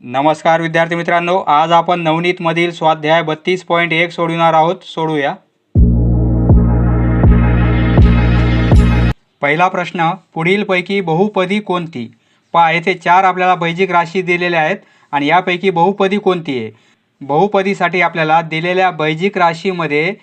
नमस्कार विद्यार्थी मित्रांनो. आज आपण नवनीतमधील स्वाध्याय बत्तीस पॉईंट एक सोडविणार आहोत. सोडूया. पहिला प्रश्न पुढीलपैकी बहुपदी कोणती? पहा येथे चार आपल्याला बैजिक राशी दिलेल्या आहेत आणि यापैकी बहुपदी कोणती आहे? बहुपदीसाठी आपल्याला दिलेल्या बैजिक राशीमध्ये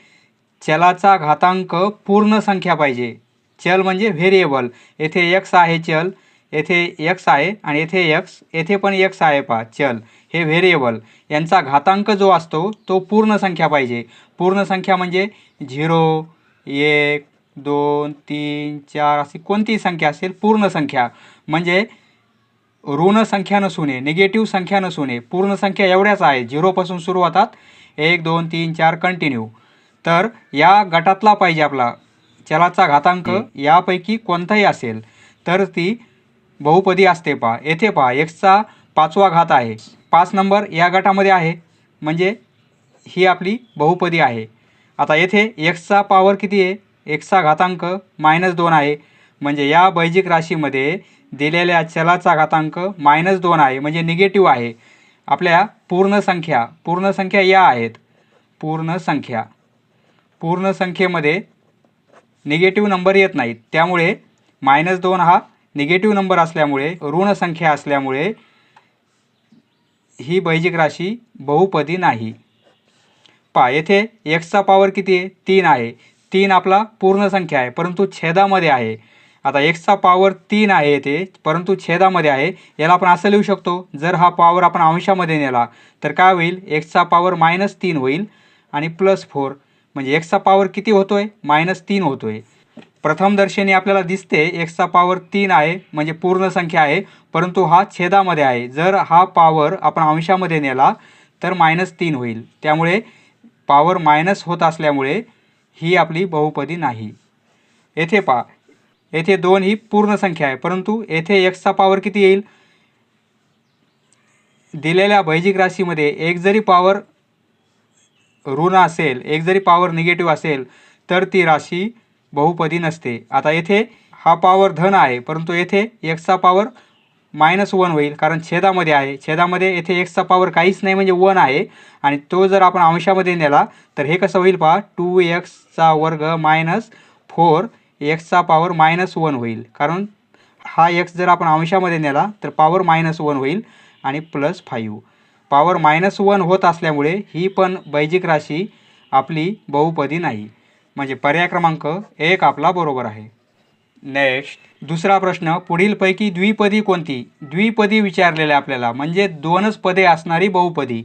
चलाचा घातांक पूर्ण संख्या पाहिजे. चल म्हणजे व्हेरिएबल. येथे एक्स आहे चल. येथे एक्स आहे आणि येथे एक्स येथे पण एक्स आहे पहा चल. हे व्हेरिएबल यांचा घातांक जो असतो तो पूर्ण संख्या पाहिजे. पूर्ण संख्या म्हणजे झिरो एक दोन तीन चार अशी कोणतीही संख्या असेल पूर्ण संख्या. म्हणजे ऋण संख्या नसून नये निगेटिव्ह संख्या नसून नये पूर्ण संख्या एवढ्याच आहे. झिरोपासून सुरू होतात. एक दोन तीन चार कंटिन्यू तर या गटातला पाहिजे आपला. चलाचा घातांक यापैकी कोणताही असेल तर ती बहुपदी असते पहा. येथे पहा एक्सचा पाचवा घात आहे. पाच नंबर या गटामध्ये आहे. म्हणजे ही आपली बहुपदी आहे. आता येथे एक्सचा पॉवर किती आहे? एक्सचा घातांक मायनस दोन आहे. म्हणजे या बैजिक राशीमध्ये दिलेल्या चलाचा घातांक मायनस दोन आहे. म्हणजे निगेटिव्ह आहे. आपल्या पूर्ण संख्या पूर्ण संख्या या आहेत. पूर्ण संख्या. पूर्ण संख्येमध्ये निगेटिव्ह नंबर येत नाहीत. त्यामुळे मायनस दोन हा निगेटिव्ह नंबर असल्यामुळे ऋण संख्या असल्यामुळे ही बैजिक राशी बहुपदी नाही. पहा येथे एक्सचा पॉवर किती आहे? तीन आहे. तीन आपला पूर्ण संख्या आहे परंतु छेदामध्ये आहे. आता एक्सचा पॉवर तीन आहे येथे परंतु छेदामध्ये आहे. याला आपण असं लिहू शकतो जर हा पॉवर आपण अंशामध्ये नेला तर काय होईल? एक्सचा पॉवर मायनस तीन होईल आणि प्लस फोर म्हणजे एक्सचा पॉवर किती होतो आहे मायनस तीन होतो आहे प्रथमदर्शनी आपल्याला दिसते एक्सचा पॉवर तीन आहे म्हणजे पूर्ण संख्या आहे परंतु हा छेदामध्ये आहे. जर हा पॉवर आपण अंशामध्ये नेला तर मायनस तीन होईल. त्यामुळे पॉवर मायनस होत असल्यामुळे ही आपली बहुपदी नाही. येथे पा येथे दोन ही पूर्ण संख्या आहे परंतु येथे एक्सचा पॉवर किती येईल? दिलेल्या भैजिक राशीमध्ये एक जरी पॉवर ऋण असेल एक जरी पॉवर निगेटिव्ह असेल तर ती राशी बहुपदी नसते. आता येथे हा पॉवर धन आहे परंतु येथे एक्सचा पॉवर मायनस वन होईल कारण छेदामध्ये आहे. छेदामध्ये येथे एक्सचा पॉवर काहीच नाही म्हणजे वन आहे. आणि तो जर आपण अंशामध्ये नेला तर हे कसं होईल पहा टू एक्सचा वर्ग मायनस फोर एक्सचा पॉवर मायनस वन होईल. कारण हा एक्स जर आपण अंशामध्ये नेला तर पॉवर मायनस वन होईल आणि plus five power minus one होत असल्यामुळे ही पण बैजिक राशी आपली बहुपदी नाही. म्हणजे पर्याय क्रमांक एक आपला बरोबर आहे. नेक्स्ट दुसरा प्रश्न पुढीलपैकी द्विपदी कोणती? द्विपदी विचारलेले आपल्याला म्हणजे दोनच पदे असणारी बहुपदी.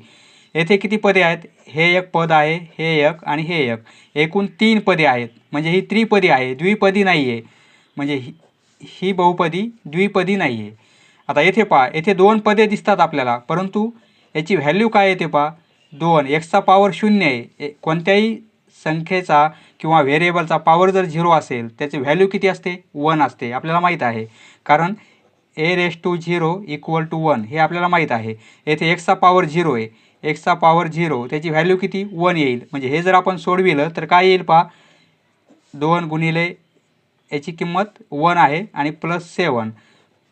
येथे किती पदे आहेत? हे एक पद आहे हे एक आणि हे एक. एकूण तीन पदे आहेत म्हणजे ही त्रिपदी आहे द्विपदी नाही आहे म्हणजे ही ही बहुपदी द्विपदी नाही आहे आता येथे पहा येथे दोन पदे दिसतात आपल्याला परंतु याची व्हॅल्यू काय येते पहा. दोन एक्सचा पॉवर शून्य आहे. ए- कोणत्याही संख्येचा किंवा व्हेरिएबलचा पॉवर जर झिरो असेल त्याची व्हॅल्यू किती असते? वन असते. आपल्याला माहीत आहे. कारण a raise to zero equal to one हे आपल्याला माहीत आहे. येथे एक्सचा पॉवर झिरो आहे. एक्सचा पॉवर झिरो त्याची व्हॅल्यू किती? वन येईल. म्हणजे हे जर आपण सोडविलं तर काय येईल पहा? दोन गुणिले याची किंमत वन आहे आणि प्लस सेवन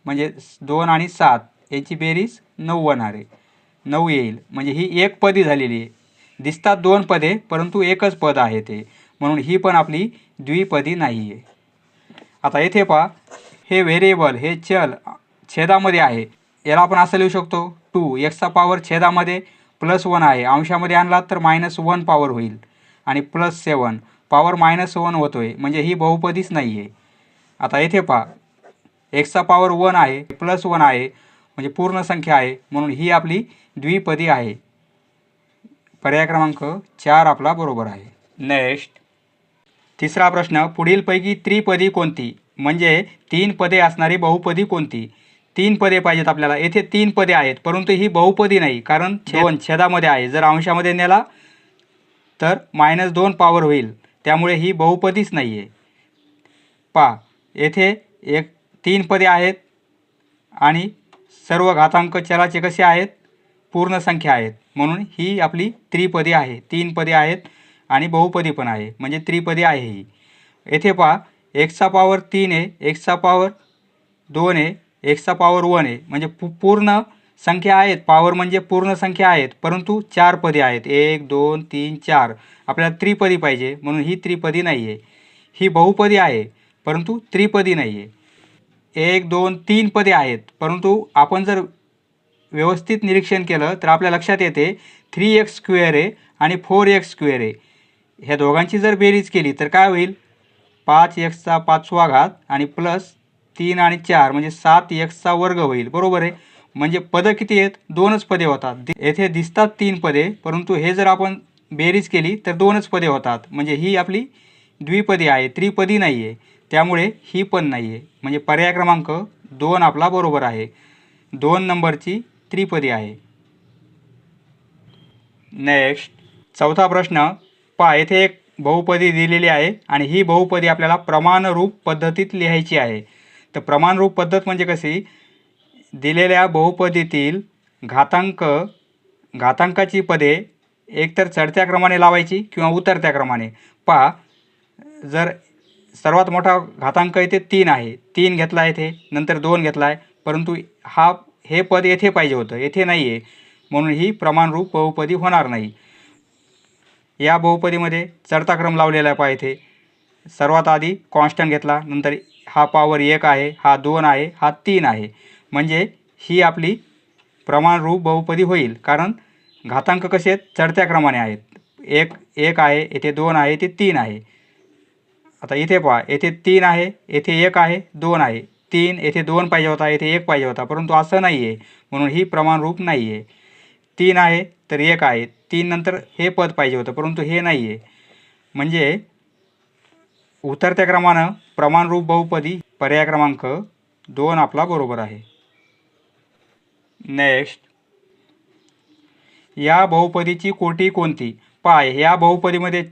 म्हणजे दोन आणि सात याची बेरीज नऊ वन आहे. नऊ येईल. म्हणजे ही एक पदी झालेली आहे. दिसतात दोन पदे परंतु एकच पद आहे ते. म्हणून ही पण आपली द्विपदी नाही आहे आता येथे पहा हे व्हेरिएबल हे चल छेदामध्ये आहे. याला आपण असं लिहू शकतो टू एक्सचा पॉवर छेदामध्ये प्लस वन आहे. अंशामध्ये आणलात तर मायनस वन पॉवर होईल. आणि plus seven power minus one होतो आहे म्हणजे ही बहुपदीच नाही आहे आता येथे पहा एक्सचा पॉवर वन आहे प्लस वन आहे म्हणजे पूर्ण संख्या आहे. म्हणून ही आपली द्विपदी आहे. पर्याय क्रमांक चार आपला बरोबर आहे. नेक्स्ट तिसरा प्रश्न पुढीलपैकी त्रिपदी कोणती? म्हणजे तीन पदे असणारी बहुपदी कोणती? तीन पदे पाहिजेत आपल्याला. येथे तीन पदे आहेत परंतु ही बहुपदी नाही कारण दोन छेदामध्ये आहे. जर अंशामध्ये नेला तर मायनस दोन पॉवर होईल. त्यामुळे ही बहुपदीच नाही आहे पा येथे एक तीन पदे आहेत आणि सर्व घातांक चलाचे कसे आहेत? पूर्ण संख्या आहेत. म्हणून ही आपली त्रिपदी आहे. तीन पदे आहेत आणि बहुपदी पण आहे. म्हणजे त्रिपदी आहे ही. येथे पहा एक्सचा पॉवर तीन आहे एक्सचा पॉवर दोन आहे एक्सचा पॉवर वन आहे. म्हणजे पू पूर्ण संख्या आहेत. पॉवर म्हणजे पूर्ण संख्या आहेत. परंतु चार पदे आहेत. एक दोन तीन चार. आपल्याला त्रिपदी पाहिजे. म्हणून ही त्रिपदी नाही आहे ही बहुपदी आहे परंतु त्रिपदी नाही आहे एक दोन तीन पदे आहेत. परंतु आपण जर व्यवस्थित निरीक्षण केलं तर आपल्या लक्षात येते थ्री एक्स स्क्वेअर आहे आणि फोर एक्स स्क्वेअर आहे. ह्या दोघांची जर बेरीज केली तर काय होईल? पाच एक्सचा पाचवा घात आणि प्लस तीन आणि चार म्हणजे सात एक्सचा वर्ग होईल. बरोबर आहे? म्हणजे पदं किती आहेत? दोनच पदे होतात. येथे दिसतात तीन पदे परंतु हे जर आपण बेरीज केली तर दोनच पदे होतात. म्हणजे ही आपली द्विपदी आहे. त्रिपदी नाही आहे त्यामुळे ही पण नाही आहे म्हणजे पर्याय क्रमांक दोन आपला बरोबर आहे. दोन नंबरची त्रिपदी आहे. नेक्स्ट चौथा प्रश्न पहा येथे एक बहुपदी दिलेली आहे आणि ही बहुपदी आपल्याला प्रमाणरूप पद्धतीत लिहायची आहे. तर प्रमाणरूप पद्धत म्हणजे कशी? दिलेल्या बहुपदीतील घातांक घातांकाची पदे एकतर चढत्या क्रमाने लावायची किंवा उतरत्या क्रमाने. पहा जर सर्वात मोठा घातांक येथे तीन आहे. तीन घेतला येथे नंतर दोन घेतला आहे. परंतु हा हे पद येथे पाहिजे होतं. येथे नाही आहे म्हणून ही प्रमाणरूप बहुपदी होणार नाही. या बहुपदीमध्ये चढता क्रम लावलेला आहे पहा इथे. सर्वात आधी कॉन्स्टंट घेतला. नंतर हा पॉवर एक आहे हा दोन आहे हा तीन आहे. म्हणजे ही आपली प्रमाणरूप बहुपदी होईल. कारण घातांक कसे आहेत? चढत्या क्रमाने आहेत. एक एक आहे येथे दोन आहे येथे तीन आहे. आता इथे पहा. येथे तीन आहे येथे एक आहे दोन आहे. तीन येथे दोन पाहिजे होता येथे एक पाहिजे होता परंतु असं नाही आहे म्हणून ही प्रमाणरूप नाही आहे तीन आहे तर एक आहे. तीन नंतर हे पद पाहिजे होतं परंतु हे नाही आहे म्हणजे उतरत्या क्रमानं प्रमाणरूप बहुपदी पर्याय क्रमांक दोन आपला बरोबर आहे. नेक्स्ट या बहुपदीची कोटी कोणती? पाय. या बहुपदीमध्ये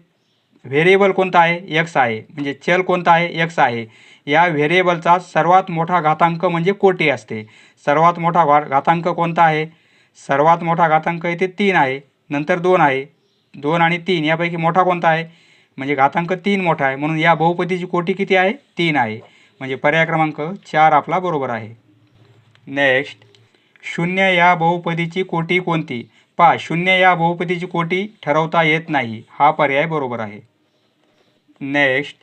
व्हेरिएबल कोणता आहे? एक्स आहे. म्हणजे चल कोणता आहे? एक्स आहे. या व्हेरिएबलचा सर्वात मोठा घातांक म्हणजे कोटी असते. सर्वात मोठा घा घातांक कोणता आहे? सर्वात मोठा घातांक इथे तीन आहे. नंतर दोन आहे. दोन आणि तीन यापैकी मोठा कोणता आहे? म्हणजे घातांक तीन मोठा आहे. म्हणून या बहुपदीची कोटी किती आहे? तीन आहे. म्हणजे पर्याय क्रमांक चार आपला बरोबर आहे. नेक्स्ट शून्य या बहुपदीची कोटी कोणती? पा शून्य या बहुपदीची कोटी ठरवता येत नाही. हा पर्याय बरोबर आहे. नेक्स्ट.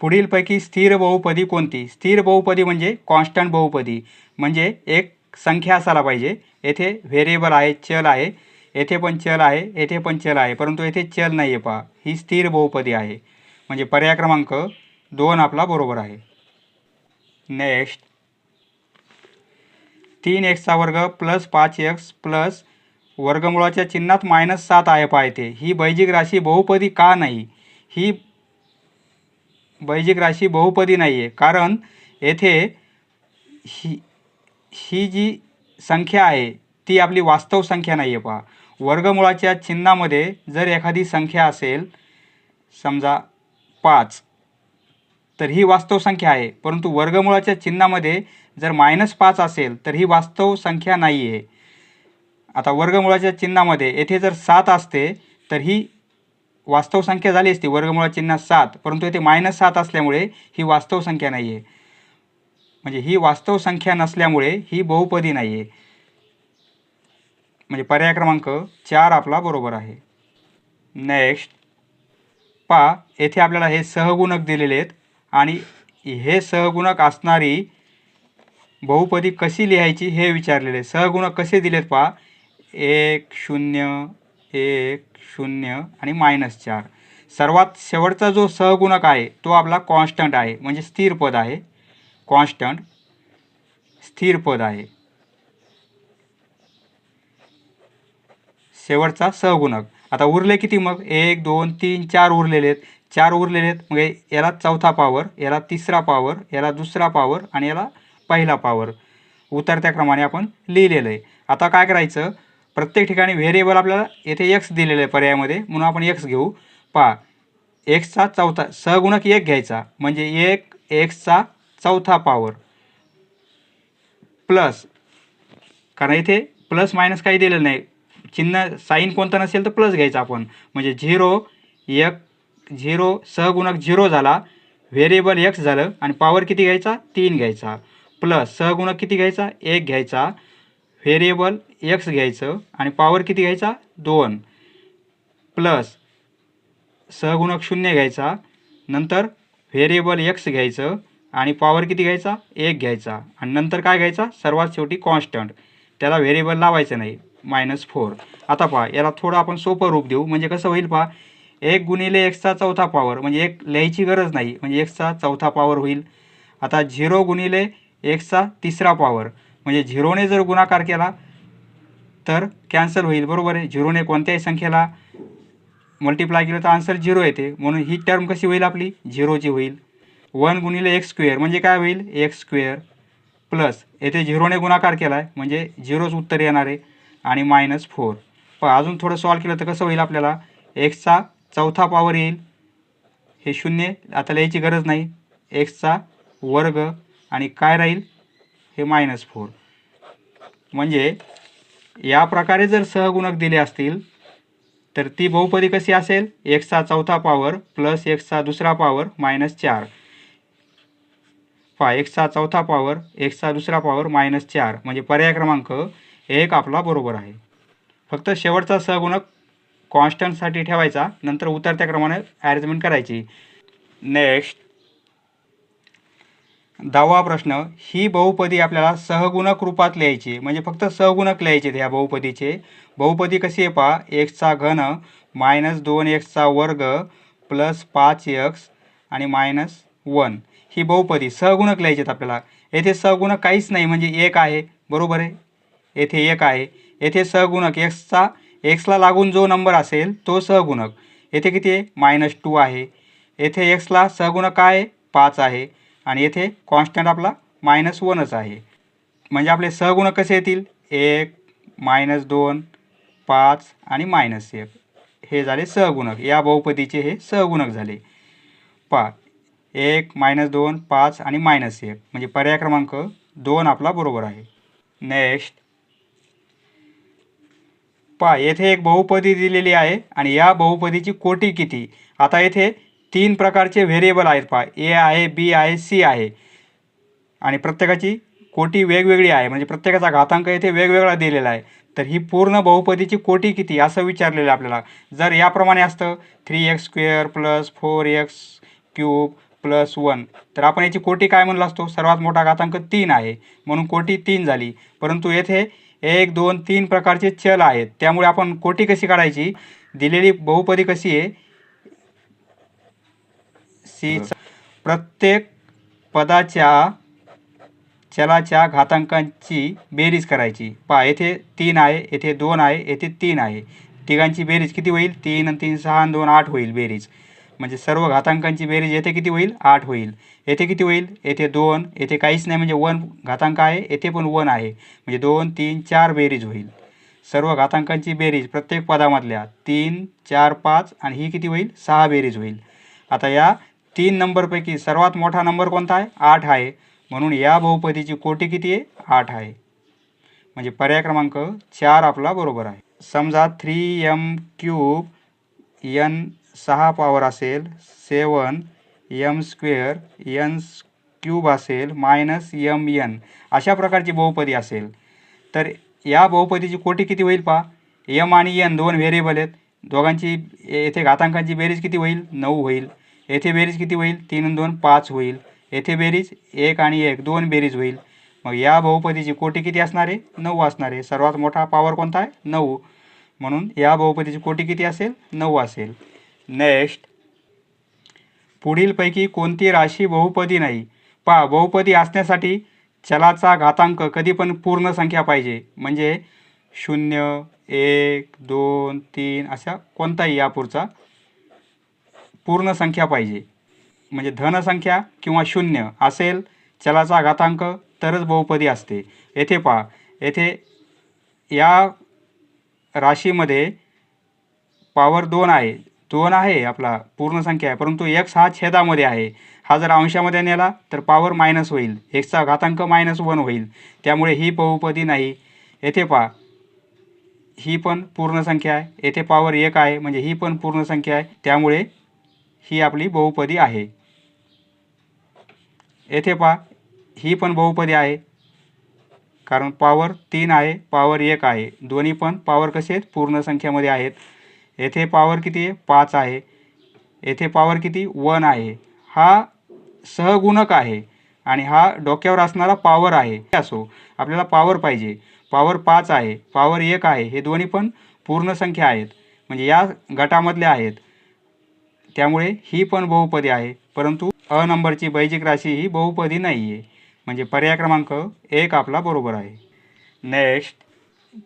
पुढीलपैकी स्थिर बहुपदी कोणती? स्थिर बहुपदी म्हणजे कॉन्स्टंट बहुपदी. म्हणजे एक संख्या असायला पाहिजे. येथे व्हेरिएबल आहे चल आहे. येथे पण चल आहे येथे पण चल आहे. परंतु येथे चल नाही आहे पहा. ही स्थिर बहुपदी आहे. म्हणजे पर्याय क्रमांक दोन आपला बरोबर आहे. नेक्स्ट. तीन एक्सचा वर्ग प्लस पाच एक्स प्लस वर्गमुळाच्या चिन्हात मायनस सात आहे पहा ही बैजिक राशी बहुपदी का नाही? ही बैजिक राशी बहुपदी नाही आहे कारण येथे ही ही जी संख्या आहे ती आपली वास्तव संख्या नाही आहे पहा. वर्गमुळाच्या चिन्हामध्ये जर एखादी संख्या असेल समजा पाच तर ही वास्तव संख्या आहे. परंतु वर्गमुळाच्या चिन्हामध्ये जर मायनस पाच असेल तर ही वास्तव संख्या नाही आहे आता वर्गमुळाच्या चिन्हामध्ये येथे जर सात असते तर ही वास्तव संख्या झाली असती वर्गमुळा चिन्हात सात. परंतु येथे मायनस सात असल्यामुळे ही वास्तव संख्या नाही आहे म्हणजे ही वास्तव संख्या नसल्यामुळे ही बहुपदी नाही आहे म्हणजे पर्याय क्रमांक चार आपला बरोबर आहे. नेक्स्ट पहा येथे आपल्याला हे सहगुणक दिलेले आहेत आणि हे सहगुणक असणारी बहुपदी कशी लिहायची हे विचारलेले सहगुणक कसे दिलेत पहा. एक शून्य एक शून्य आणि मायनस चार. सर्वात शेवटचा जो सहगुणक आहे तो आपला कॉन्स्टंट आहे म्हणजे स्थिर पद आहे. कॉन्स्टंट स्थिर पद आहे. शेवटचा सहगुणक. आता उरले किती मग? एक दोन तीन चार उरलेले आहेत. चार उरलेले आहेत म्हणजे याला चौथा पावर याला तिसरा पावर याला दुसरा पावर आणि याला पहिला पावर उतरत्या क्रमाने आपण लिहिलेलं आहे. आता काय करायचं? प्रत्येक ठिकाणी व्हेरिएबल आपल्याला येथे एक्स दिलेलं आहे पर्यायामध्ये. म्हणून आपण एक्स घेऊ. पहा एक्सचा चौथा सहगुणक एक घ्यायचा. म्हणजे एक एक्सचा चौथा पावर प्लस कारण इथे प्लस मायनस काही दिलेलं नाही. चिन्ह साईन कोणता नसेल तर प्लस घ्यायचा आपण. म्हणजे झिरो एक झिरो सहगुणक झिरो झाला. व्हेरिएबल एक्स झालं. आणि पॉवर किती घ्यायचा? तीन घ्यायचा. प्लस सहगुणक किती घ्यायचा? एक घ्यायचा. व्हेरिएबल एक्स घ्यायचं आणि पॉवर किती घ्यायचा? दोन. प्लस सहगुणक शून्य घ्यायचा. नंतर व्हेरिएबल एक्स घ्यायचं आणि पॉवर किती घ्यायचा? एक घ्यायचा. आणि नंतर काय घ्यायचा? सर्वात शेवटी कॉन्स्टंट त्याला व्हेरिएबल लावायचं नाही. मायनस फोर आता पहा याला थोडं आपण सोपं रूप देऊ. म्हणजे कसं होईल पहा एक गुणिले एक्सचा चौथा पॉवर म्हणजे एक लिहायची गरज नाही. म्हणजे एक्सचा चौथा पॉवर होईल. आता झिरो गुणिले एक्सचा तिसरा पॉवर म्हणजे झिरोने जर गुणाकार केला तर कॅन्सल होईल. बरोबर आहे? झिरोने कोणत्याही संख्येला मल्टिप्लाय केलं तर आन्सर झिरो येते. म्हणून ही टर्म कशी होईल आपली? झिरोची होईल. वन गुणिले एक्स स्क्वेअर. म्हणजे काय होईल? एक्स स्क्वेअर प्लस येथे झिरोने गुणाकार केला आहे म्हणजे झिरोच उत्तर येणार आहे. आणि मायनस फोर पण अजून थोडं सॉल्व केलं तर कसं होईल आपल्याला? एक्सचा चौथा पॉवर येईल. हे शून्य. आता लिहायची गरज नाही. एक्सचा वर्ग. आणि काय राहील? हे मायनस फोर म्हणजे या प्रकारे जर सहगुणक दिले असतील तर ती बहुपदी कशी असेल? एक्सचा चौथा पॉवर प्लस एक्सचा दुसरा पॉवर मायनस चार. पहा एक्सचा चौथा पॉवर एक्सचा दुसरा पॉवर मायनस चार. म्हणजे पर्याय क्रमांक एक आपला बरोबर आहे. फक्त शेवटचा सहगुणक कॉन्स्टंटसाठी ठेवायचा. नंतर उतरत्या क्रमाने ॲरेंजमेंट करायची. नेक्स्ट दहावा प्रश्न ही बहुपदी आपल्याला सहगुणक रूपात लिहायची. म्हणजे फक्त सहगुणक लिहायचे ह्या बहुपदीचे. बहुपदी कशी आहे पहा एक्सचा घन मायनस दोन एक्सचा वर्ग प्लस पाच एक्स आणि मायनस वन. ही बहुपदी सहगुणक लिहायचे आहेत आपल्याला. येथे सहगुणक काहीच नाही म्हणजे एक आहे. बरोबर आहे? येथे एक आहे. येथे सहगुणक एक्सचा एक्सला लागून जो नंबर असेल तो सहगुणक. येथे किती आहे? मायनस टू आहे. येथे एक्सला सहगुणक काय पाच आहे. आणि येथे कॉन्स्टंट आपला मायनस वनच आहे. म्हणजे आपले सहगुणक कसे येतील? एक मायनस दोन पाच आणि मायनस एक. हे झाले सहगुणक. या बहुपदीचे हे सहगुणक झाले. पा एक मायनस दोन पाच आणि मायनस एक. म्हणजे पर्याय क्रमांक दोन आपला बरोबर आहे. नेक्स्ट पा येथे एक बहुपदी दिलेली आहे आणि या बहुपदीची कोटी किती? आता येथे तीन प्रकारचे व्हेरिएबल आहेत पहा. ए आहे बी आहे सी आहे. आणि प्रत्येकाची कोटी वेगवेगळी आहे. म्हणजे प्रत्येकाचा घातांक येथे वेगवेगळा दिलेला आहे. तर ही पूर्ण बहुपदीची कोटी किती असं विचारलेलं आहे आपल्याला. जर याप्रमाणे असतं three x square plus four x cube plus one तर आपण याची कोटी काय म्हणला असतो? सर्वात मोठा घातांक तीन आहे. म्हणून कोटी तीन झाली. परंतु येथे एक दोन तीन प्रकारचे चल आहेत. त्यामुळे आपण कोटी कशी काढायची? दिलेली बहुपदी कशी आहे? सी प्रत्येक पदाच्या चलाच्या घातांकांची बेरीज करायची. पहा येथे तीन आहे येथे दोन आहे येथे तीन आहे. तिघांची बेरीज किती होईल? तीन आणि तीन सहा आणि दोन आठ होईल बेरीज. म्हणजे सर्व घातांकांची बेरीज येथे किती होईल? आठ होईल. येथे किती होईल? येथे दोन. येथे काहीच नाही म्हणजे वन घातांक आहे येथे पण वन आहे. म्हणजे दोन तीन चार बेरीज होईल. सर्व घातांकांची बेरीज प्रत्येक पदामधल्या तीन चार पाच आणि ही किती होईल? सहा बेरीज होईल. आता या तीन नंबरपैकी सर्वात मोठा नंबर कोणता आहे? आठ आहे. म्हणून या बहुपदीची कोटी किती आहे? आठ आहे. म्हणजे पर्याय क्रमांक चार आपला बरोबर आहे. समजा थ्री एम क्यूब यन सहा पॉवर असेल seven m square n cube असेल मायनस यम यन अशा प्रकारची बहुपदी असेल. तर या बहुपदीची कोटी किती होईल पहा? यम आणि यन दोन व्हेरिएबल आहेत. दोघांची येथे घातांकांची बेरीज किती होईल? नऊ होईल. येथे बेरीज किती होईल? तीन दोन पाच होईल. येथे बेरीज एक आणि एक दोन बेरीज होईल. मग या बहुपदीची कोटी किती असणार आहे? नऊ असणार आहे. सर्वात मोठा पॉवर कोणता आहे? नऊ. म्हणून या बहुपदीची कोटी किती असेल? नऊ असेल. नेक्स्ट पुढीलपैकी कोणती राशी बहुपदी नाही? पहा बहुपदी असण्यासाठी चलाचा घातांक कधी पण पूर्ण संख्या पाहिजे. म्हणजे शून्य एक दोन तीन अशा कोणताही यापुढचा पूर्ण संख्या पाहिजे. म्हणजे धनसंख्या किंवा शून्य असेल चलाचा घातांक तरच बहुपदी असते. येथे पहा येथे या राशीमध्ये पॉवर दोन आहे. दोन आहे आपला पूर्ण संख्या आहे परंतु एक्स हा छेदामध्ये आहे. हा जर अंशामध्ये नेला तर पॉवर मायनस होईल. एक्सचा घातांक मायनस वन होईल. त्यामुळे ही बहुपदी नाही. येथे पहा ही पण पूर्ण संख्या आहे. येथे पॉवर एक आहे म्हणजे ही पण पूर्ण संख्या आहे. त्यामुळे ही आपली बहुपदी आहे. येथे पहा ही पण बहुपदी आहे. कारण पॉवर तीन आहे पॉवर एक आहे. दोन्ही पण पॉवर कसे आहेत? पूर्ण संख्येमध्ये आहेत. येथे पॉवर किती आहे? पाच आहे. येथे पॉवर किती? वन आहे. हा सहगुणक आहे आणि हा डोक्यावर असणारा पॉवर आहे. असो आपल्याला पॉवर पाहिजे. पॉवर पाच आहे पॉवर एक आहे. हे दोन्ही पण पूर्ण संख्या आहेत. म्हणजे या गटामधल्या आहेत. त्यामुळे ही पण बहुपदी आहे. परंतु अ नंबरची बैजिक राशी ही बहुपदी नाही आहे म्हणजे पर्याय क्रमांक एक आपला बरोबर आहे. नेक्स्ट.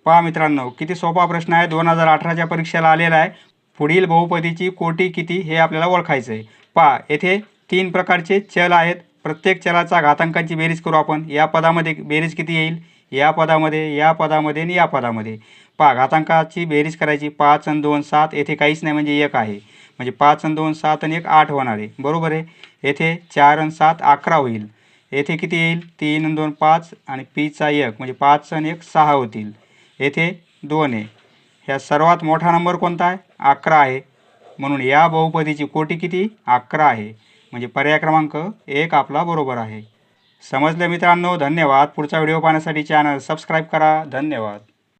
पहा मित्रांनो किती सोपा प्रश्न आहे. दोन हजार अठराच्या परीक्षेला आलेला आहे. पुढील बहुपदीची कोटी किती हे आपल्याला ओळखायचं आहे पहा येथे तीन प्रकारचे चल आहेत. प्रत्येक चलाचा घातांकांची बेरीज करू आपण. या पदामध्ये बेरीज किती येईल? या पदामध्ये या पदामध्ये आणि या पदामध्ये. पहा घातांकाची बेरीज करायची. पाच आणि दोन सात येथे काहीच नाही म्हणजे एक आहे. म्हणजे पाच आणि दोन सात आणि एक आठ होणार आहे. बरोबर आहे? येथे चार आणि सात अकरा होईल. येथे किती येईल? तीन आणि दोन पाच आणि पीचा एक म्हणजे पाच आणि एक सहा होतील. येथे दोन आहे. ह्या सर्वात मोठा नंबर कोणता आहे? अकरा आहे. म्हणून या बहुपदीची कोटी किती? अकरा आहे. म्हणजे पर्याय क्रमांक एक आपला बरोबर आहे. समजलं मित्रांनो? धन्यवाद. पुढचा व्हिडिओ पाहण्यासाठी चॅनल सबस्क्राईब करा. धन्यवाद.